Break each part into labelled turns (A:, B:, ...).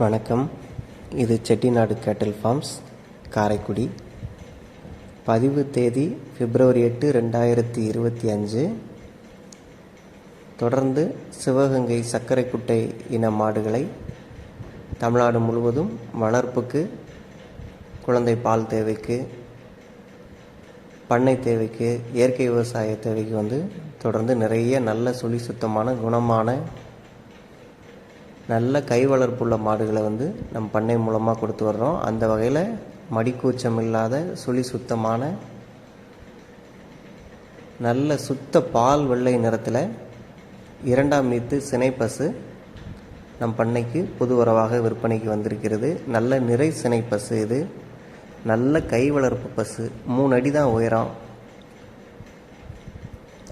A: வணக்கம். இது செட்டிநாடு கேட்டில் ஃபார்ம்ஸ் காரைக்குடி. பதிவு தேதி பிப்ரவரி எட்டு ரெண்டாயிரத்தி இருபத்தி அஞ்சு. தொடர்ந்து சிவகங்கை சர்க்கரைக்குட்டை இன மாடுகளை தமிழ்நாடு முழுவதும் வளர்ப்புக்கு குழந்தை பால் தேவைக்கு பண்ணை தேவைக்கு இயற்கை விவசாய தேவைக்கு வந்து தொடர்ந்து நிறைய நல்ல சுழி சுத்தமான குணமான நல்ல கை வளர்ப்புள்ள மாடுகளை வந்து நம்ம பண்ணை மூலமாக கொடுத்து வர்றோம். அந்த வகையில் மடிக்கூச்சம் இல்லாத சுழி சுத்தமான நல்ல சுத்த பால் வெள்ளை நிறத்தில் இரண்டாம் நீத்து சினைப்பசு நம் பண்ணைக்கு புது உறவாக விற்பனைக்கு வந்திருக்கிறது. நல்ல நிறை சினைப்பசு இது. நல்ல கை வளர்ப்பு பசு. மூணு அடி தான் உயரம்.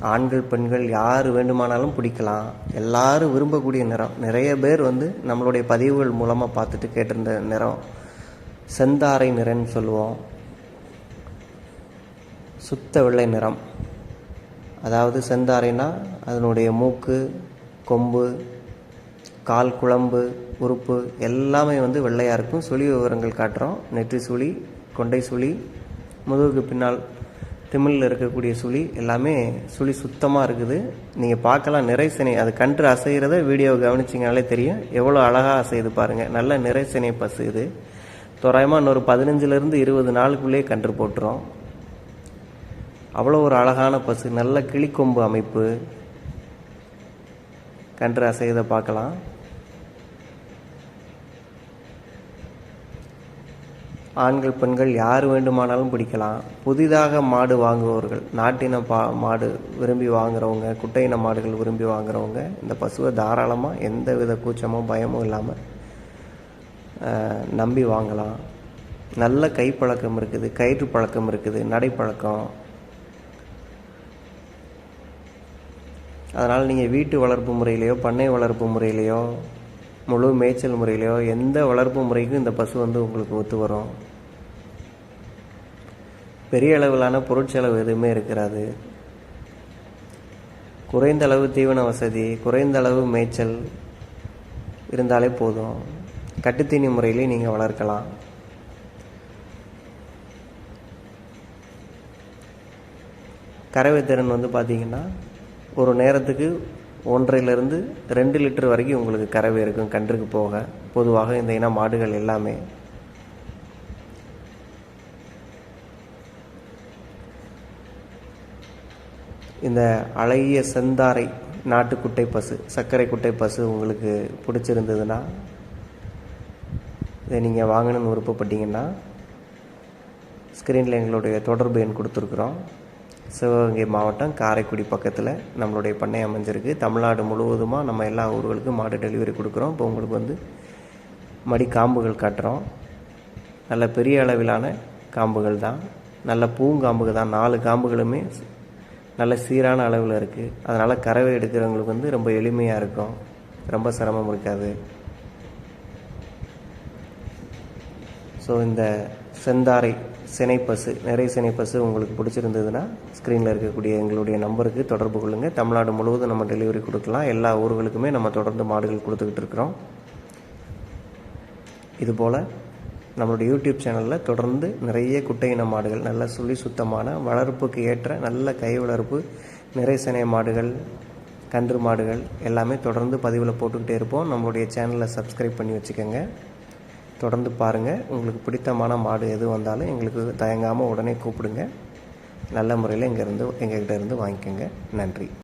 A: ஆண்கள் பெண்கள் யார் வேண்டுமானாலும் பிடிக்கலாம். எல்லாரும் விரும்பக்கூடிய நிறம். நிறைய பேர் வந்து நம்மளுடைய பதிவுகள் மூலமாக பார்த்துட்டு கேட்டிருந்த நிறம். செந்தாரை நிறம்னு சொல்லுவோம். சுத்த வெள்ளை நிறம். அதாவது செந்தாரைனா அதனுடைய மூக்கு கொம்பு கால் குழம்பு உறுப்பு எல்லாமே வந்து வெள்ளையாக இருக்கும். சுழி விவரங்கள் காட்டுறோம். நெற்றி சுழி கொண்டை சுழி முதுகுக்கு பின்னால் திமிழில் இருக்கக்கூடிய சுழி எல்லாமே சுழி சுத்தமாக இருக்குது. நீங்கள் பார்க்கலாம் நிறைசனை அது கன்று அசைகிறத வீடியோ கவனிச்சிங்கனாலே தெரியும். எவ்வளோ அழகாக அசையுது பாருங்கள் நல்ல நிறைசனை பசு இது தோராயமாக இன்னொரு பதினஞ்சுலேருந்து இருபது நாளுக்குள்ளேயே கன்று போட்டுரும். அவ்வளோ ஒரு அழகான பசு நல்ல கிளிக்கொம்பு அமைப்பு. கன்று அசைகிறத பார்க்கலாம். ஆண்கள் பெண்கள் யார் வேண்டுமானாலும் பிடிக்கலாம். புதிதாக மாடு வாங்குபவர்கள் நாட்டின பா மாடு விரும்பி வாங்குறவங்க குட்டையின மாடுகள் விரும்பி வாங்குறவங்க இந்த பசுவை தாராளமாக எந்த வித கூச்சமோ பயமும் இல்லாமல் நம்பி வாங்கலாம். நல்ல கைப்பழக்கம் இருக்குது கயிற்று பழக்கம் இருக்குது நடைப்பழக்கம். அதனால் நீங்கள் வீட்டு வளர்ப்பு முறையிலையோ பண்ணை வளர்ப்பு முறையிலையோ முழு மேய்ச்சல் முறையிலையோ எந்த வளர்ப்பு முறைக்கும் இந்த பசு வந்து உங்களுக்கு ஒத்து வரும். பெரிய அளவிலான பொருட்செலவு எதுவுமே இருக்கிறாது குறைந்த அளவு தீவன வசதி குறைந்த அளவு மேய்ச்சல் இருந்தாலே போதும். கட்டுத்தீனி முறையிலே நீங்கள் வளர்க்கலாம். கறவை திறன் வந்து பார்த்திங்கன்னா ஒரு நேரத்துக்கு ஒன்றையிலிருந்து ரெண்டு லிட்டர் வரைக்கும் உங்களுக்கு கறவை இருக்கும் கன்றுக்கு போக. பொதுவாக இந்த இன மாடுகள் எல்லாமே. இந்த அழகிய செந்தாரை நாட்டுக்குட்டை பசு சர்க்கரை குட்டை பசு உங்களுக்கு பிடிச்சிருந்ததுன்னா இதை நீங்கள் வாங்கணும்னு விருப்பப்பட்டீங்கன்னா ஸ்க்ரீனில் எங்களுடைய தொடர்பு எண் கொடுத்துருக்குறோம். சிவகங்கை மாவட்டம் காரைக்குடி பக்கத்தில் நம்மளுடைய பண்ணை அமைஞ்சிருக்கு. தமிழ்நாடு முழுவதுமாக நம்ம எல்லா ஊர்களுக்கும் மாடு டெலிவரி கொடுக்குறோம். இப்போ உங்களுக்கு வந்து மடி காம்புகள் காட்டுறோம். நல்ல பெரிய அளவிலான காம்புகள் தான். நல்ல பூங்காம்புகள் தான். நாலு காம்புகளுமே நல்ல சீரான அளவில் இருக்குது அதனால் கறவை எடுக்கிறவங்களுக்கு வந்து ரொம்ப எளிமையாக இருக்கும். ரொம்ப சிரமம் இருக்காது. ஸோ இந்த செந்தாரை சினைப்பசு நிறைய சினைப்பசு உங்களுக்கு பிடிச்சிருந்ததுன்னா ஸ்க்ரீனில் இருக்கக்கூடிய எங்களுடைய நம்பருக்கு தொடர்பு கொள்ளுங்கள் தமிழ்நாடு முழுவதும் நம்ம டெலிவரி கொடுக்கலாம். எல்லா ஊர்களுக்குமே நம்ம தொடர்ந்து மாடுகள் கொடுத்துக்கிட்டு இருக்கிறோம். இதுபோல் நம்மளுடைய யூடியூப் சேனலில் தொடர்ந்து நிறைய குட்டை இன மாடுகள் நல்ல சுழி சுத்தமான வளர்ப்புக்கு ஏற்ற நல்ல கை வளர்ப்பு நிறை சினை மாடுகள் கன்று மாடுகள் எல்லாமே தொடர்ந்து பதிவில் போட்டுக்கிட்டே இருப்போம். நம்மளுடைய சேனலை சப்ஸ்கிரைப் பண்ணி வச்சுக்கோங்க. தொடர்ந்து பாருங்கள் உங்களுக்கு பிடித்தமான மாடு எது வந்தாலும் எங்களுக்கு தயங்காமல் உடனே கூப்பிடுங்க. நல்ல முறையில் இங்கேருந்து எங்கள்கிட்ட இருந்து வாங்கிக்கோங்க. நன்றி.